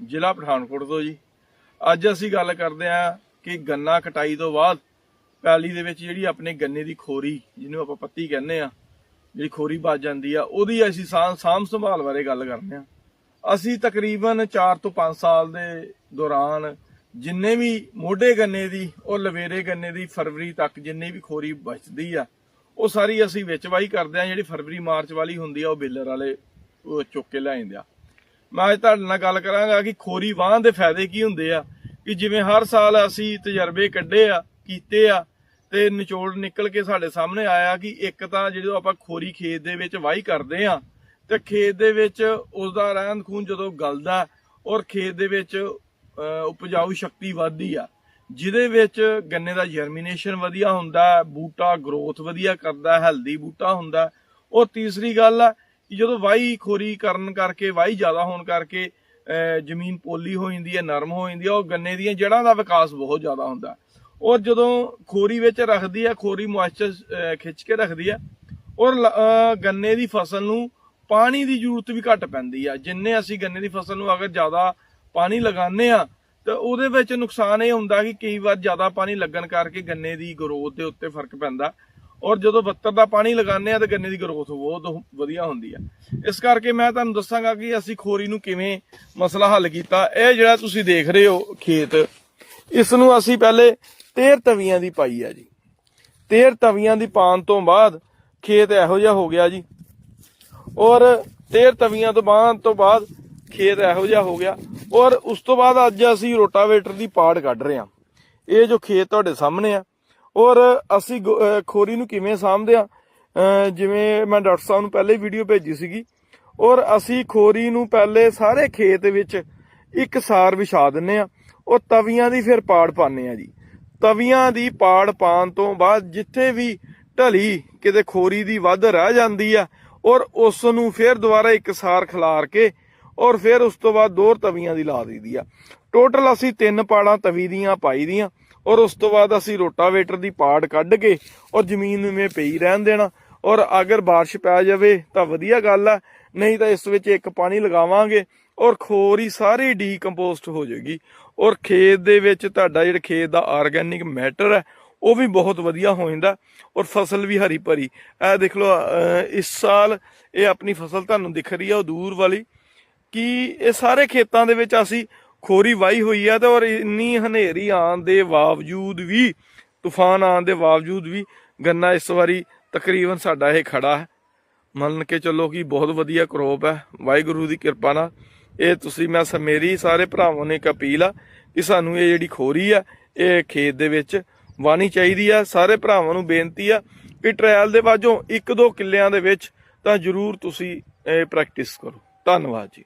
ਜ਼ਿਲ੍ਹਾ ਪਠਾਨਕੋਟ ਤੋਂ ਜੀ। ਅੱਜ ਅਸੀਂ ਗੱਲ ਕਰਦੇ ਹਾਂ ਕਿ ਗੰਨਾ ਕਟਾਈ ਤੋਂ ਬਾਅਦ ਪੈਲੀ ਦੇ ਵਿੱਚ ਜਿਹੜੀ ਆਪਣੇ ਗੰਨੇ ਦੀ ਖੋਰੀ, ਜਿਹਨੂੰ ਆਪਾਂ ਪੱਤੀ ਕਹਿੰਦੇ ਆ ਜਿਹੜੀ ਖੋਰੀ ਵੱਜ ਜਾਂਦੀ ਆ, ਉਹਦੀ ਅਸੀਂ ਸਾਂਭ ਸੰਭਾਲ ਬਾਰੇ ਗੱਲ ਕਰਦੇ ਆ ਅਸੀਂ ਤਕਰੀਬਨ 4 ਤੋਂ 5 ਸਾਲ ਦੇ ਦੌਰਾਨ ਜਿੰਨੇ ਵੀ ਮੋਢੇ ਗੰਨੇ ਦੀ ਔਰ ਲਵੇਰੇ ਗੰਨੇ ਦੀ ਫਰਵਰੀ ਤੱਕ ਜਿੰਨੀ ਵੀ ਖੋਰੀ ਬਚਦੀ ਆ, ਉਹ ਸਾਰੀ ਅਸੀਂ ਵਿੱਚ ਵਾਈ ਕਰਦੇ ਆ ਜਿਹੜੀ ਫਰਵਰੀ, ਮਾਰਚ ਵਾਲੀ ਹੁੰਦੀ ਆ, ਉਹ ਬੇਲਰ ਵਾਲੇ, ਉਹ ਚੁੱਕ ਕੇ ਲੈ ਜਾਂਦੇ ਆ। ਮੈਂ ਅੱਜ ਤੁਹਾਡੇ ਨਾਲ ਗੱਲ ਕਰਾਂਗਾ ਕਿ ਖੋਰੀ ਵਾਹ ਦੇ ਫਾਇਦੇ ਕੀ ਹੁੰਦੇ ਆ, ਕਿ ਜਿਵੇਂ ਹਰ ਸਾਲ ਅਸੀਂ ਤਜਰਬੇ ਕੱਢੇ ਆ, ਕੀਤੇ ਆ, ਤੇ ਨਿਚੋੜ ਨਿਕਲ ਕੇ ਸਾਡੇ ਸਾਹਮਣੇ ਆਇਆ ਕਿ ਇੱਕ ਤਾਂ ਜਦੋਂ ਆਪਾਂ ਖੋਰੀ ਖੇਤ ਦੇ ਵਿੱਚ ਵਾਹੀ ਕਰਦੇ ਆ, ਤੇ ਖੇਤ ਦੇ ਵਿੱਚ ਉਸ ਦਾ ਰਹਿੰਦ ਖੂਨ ਜਦੋਂ ਗਲਦਾ, ਔਰ ਖੇਤ ਦੇ ਵਿੱਚ ਉਪਜਾਊ ਸ਼ਕਤੀ ਵੱਧਦੀ ਆ, ਜਿਹਦੇ ਵਿੱਚ ਗੰਨੇ ਦਾ ਜਰਮੀਨੇਸ਼ਨ ਵਧੀਆ ਹੁੰਦਾ, ਬੂਟਾ ਗਰੋਥ ਵਧੀਆ ਕਰਦਾ ਹੈਲਦੀ ਬੂਟਾ ਹੁੰਦਾ ਹੈ। ਔਰ ਤੀਸਰੀ ਗੱਲ ਆ ਜਦੋਂ ਵਾਹੀ ਖੋਰੀ ਕਰਨ ਕਰਕੇ, ਵਾਹੀ ਜ਼ਿਆਦਾ ਹੋਣ ਕਰਕੇ ਜ਼ਮੀਨ ਪੋਲੀ ਹੋ ਜਾਂਦੀ ਹੈ, ਨਰਮ ਹੋ ਜਾਂਦੀ ਹੈ, ਉਹ ਗੰਨੇ ਦੀਆਂ ਜੜ੍ਹਾਂ ਦਾ ਵਿਕਾਸ ਬਹੁਤ ਜ਼ਿਆਦਾ ਹੁੰਦਾ। ਔਰ ਜਦੋਂ ਖੋਰੀ ਵਿੱਚ ਰੱਖਦੀ ਹੈ, ਖੋਰੀ ਮੋਇਸਚਰ ਖਿੱਚ ਕੇ ਰੱਖਦੀ ਹੈ, ਔਰ ਗੰਨੇ ਦੀ ਫਸਲ ਨੂੰ ਪਾਣੀ ਦੀ ਜ਼ਰੂਰਤ ਵੀ ਘੱਟ ਪੈਂਦੀ ਆ। ਜਿੰਨੇ ਅਸੀਂ ਗੰਨੇ ਦੀ ਫਸਲ ਨੂੰ ਅਗਰ ਜ਼ਿਆਦਾ ਪਾਣੀ ਲਗਾਉਂਦੇ ਆ ਤਾਂ ਉਹਦੇ ਵਿੱਚ ਨੁਕਸਾਨ ਇਹ ਹੁੰਦਾ ਕਿ ਕਈ ਵਾਰ ਜ਼ਿਆਦਾ ਪਾਣੀ ਲੱਗਣ ਕਰਕੇ ਗੰਨੇ ਦੀ ਗਰੋਥ ਦੇ ਉੱਤੇ ਫ਼ਰਕ ਪੈਂਦਾ। ਔਰ ਜਦੋਂ 72 ਦਾ ਪਾਣੀ ਲਗਾਉਂਦੇ ਆ ਤਾਂ ਗੰਨੇ ਦੀ ਗਰੋਥ ਬਹੁਤ ਵਧੀਆ ਹੁੰਦੀ ਆ। ਇਸ ਕਰਕੇ ਮੈਂ ਤੁਹਾਨੂੰ ਦੱਸਾਂਗਾ ਕਿ ਅਸੀਂ ਖੋਰੀ ਨੂੰ ਕਿਵੇਂ ਮਸਲਾ ਹੱਲ ਕੀਤਾ। ਇਹ ਜਿਹੜਾ ਤੁਸੀਂ ਦੇਖ ਰਹੇ ਹੋ ਖੇਤ, ਇਸ ਨੂੰ ਅਸੀਂ ਪਹਿਲੇ 13 ਤਵੀਆਂ ਦੀ ਪਾਈ ਆ ਜੀ। 13 ਤਵੀਆਂ ਦੀ ਪਾਣ ਤੋਂ ਬਾਅਦ ਖੇਤ ਇਹੋ ਜਿਹਾ ਹੋ ਗਿਆ ਜੀ। ਔਰ 13 ਤਵੀਆਂ ਤੋਂ ਬਾਅਦ ਤੋਂ ਬਾਅਦ ਖੇਤ ਇਹੋ ਜਿਹਾ ਹੋ ਗਿਆ। ਔਰ ਉਸ ਤੋਂ ਬਾਅਦ ਅੱਜ ਅਸੀਂ ਰੋਟਾਵੇਟਰ ਦੀ ਪਾੜ ਕੱਢ ਰਹੇ ਹਾਂ। ਇਹ ਜੋ ਖੇਤ ਤੁਹਾਡੇ ਸਾਹਮਣੇ ਆ ਔਰ ਅਸੀਂ ਗੋ- ਖੋਰੀ ਨੂੰ ਕਿਵੇਂ ਸਾਂਭਦੇ ਆ ਜਿਵੇਂ ਮੈਂ ਡਾਕਟਰ ਸਾਹਿਬ ਨੂੰ ਪਹਿਲੇ ਵੀਡੀਓ ਭੇਜੀ ਸੀਗੀ। ਔਰ ਅਸੀਂ ਖੋਰੀ ਨੂੰ ਪਹਿਲੇ ਸਾਰੇ ਖੇਤ ਵਿੱਚ ਇੱਕ ਸਾਰ ਵਿਛਾ ਦਿੰਨੇ ਆ ਉਹ ਤਵੀਆਂ ਦੀ ਫਿਰ ਪਾੜ ਪਾਉਂਦੇ ਆ ਜੀ। ਤਵੀਆਂ ਦੀ ਪਾੜ ਪਾਉਣ ਤੋਂ ਬਾਅਦ ਜਿੱਥੇ ਵੀ ਢਲੀ ਕਿਤੇ ਖੋਰੀ ਦੀ ਵੱਧ ਰਹਿ ਜਾਂਦੀ ਆ, ਔਰ ਉਸ ਨੂੰ ਫਿਰ ਦੁਬਾਰਾ ਇੱਕ ਸਾਰ ਖਿਲਾਰ ਕੇ ਔਰ ਫਿਰ ਉਸ ਤੋਂ ਬਾਅਦ ਦੋ ਤਵੀਆਂ ਦੀ ਲਾ ਦਈਦੀ ਆ। ਟੋਟਲ ਅਸੀਂ ਤਿੰਨ ਪਾੜਾਂ ਤਵੀ ਦੀਆਂ ਪਾਈ ਦੀਆਂ। ਔਰ ਉਸ ਤੋਂ ਬਾਅਦ ਅਸੀਂ ਰੋਟਾਵੇਟਰ ਦੀ ਪਾੜ ਕੱਢ ਕੇ ਔਰ ਜ਼ਮੀਨ ਨੂੰ ਇਵੇਂ ਪਈ ਰਹਿਣ ਦੇਣਾ। ਔਰ ਅਗਰ ਬਾਰਿਸ਼ ਪੈ ਜਾਵੇ ਤਾਂ ਵਧੀਆ ਗੱਲ ਆ, ਨਹੀਂ ਤਾਂ ਇਸ ਵਿੱਚ ਇੱਕ ਪਾਣੀ ਲਗਾਵਾਂਗੇ ਔਰ ਖੋਰ ਹੀ ਸਾਰੀ ਡੀਕੰਪੋਸਟ ਹੋ ਜਾਏਗੀ। ਔਰ ਖੇਤ ਦੇ ਵਿੱਚ ਤੁਹਾਡਾ ਜਿਹੜਾ ਖੇਤ ਦਾ ਆਰਗੈਨਿਕ ਮੈਟਰ ਹੈ ਉਹ ਵੀ ਬਹੁਤ ਵਧੀਆ ਹੋ ਜਾਂਦਾ ਔਰ ਫਸਲ ਵੀ ਹਰੀ ਭਰੀ ਇਹ ਦੇਖ ਲਓ ਇਸ ਸਾਲ ਇਹ ਆਪਣੀ ਫਸਲ ਤੁਹਾਨੂੰ ਦਿਖ ਰਹੀ ਆ, ਉਹ ਦੂਰ ਵਾਲੀ। ਕਿ ਇਹ ਸਾਰੇ ਖੇਤਾਂ ਦੇ ਵਿੱਚ ਅਸੀਂ ਖੋਰੀ ਵਾਈ ਹੋਈ ਆ ਤੇ ਔਰ ਇੰਨੀ ਹਨੇਰੀ ਆਉਣ ਦੇ ਬਾਵਜੂਦ ਵੀ, ਤੂਫਾਨ ਆਉਣ ਦੇ ਬਾਵਜੂਦ ਵੀ ਗੰਨਾ ਇਸ ਵਾਰੀ ਤਕਰੀਬਨ ਸਾਡਾ ਇਹ ਖੜਾ ਹੈ। ਮੰਨ ਕੇ ਚੱਲੋ ਕਿ ਬਹੁਤ ਵਧੀਆ ਕਰੋਪ ਹੈ। ਵਾਹਿਗੁਰੂ ਦੀ ਕਿਰਪਾ ਨਾਲ ਇਹ ਤੁਸੀਂ ਮੈਂ ਮੇਰੀ ਸਾਰੇ ਭਰਾਵਾਂ ਨੇ ਇੱਕ ਅਪੀਲ ਆ ਕਿ ਸਾਨੂੰ ਇਹ ਜਿਹੜੀ ਖੋਰੀ ਆ, ਇਹ ਖੇਤ ਦੇ ਵਿੱਚ ਵਾਣੀ ਚਾਹੀਦੀ ਆ। ਸਾਰੇ ਭਰਾਵਾਂ ਨੂੰ ਬੇਨਤੀ ਆ ਕਿ ਟ੍ਰਾਇਲ ਦੇ ਵਾਜੋਂ ਇੱਕ ਦੋ ਕਿੱਲਿਆਂ ਦੇ ਵਿੱਚ ਤਾਂ ਜਰੂਰ ਤੁਸੀਂ ਇਹ ਪ੍ਰੈਕਟਿਸ ਕਰੋ। ਧੰਨਵਾਦ ਜੀ।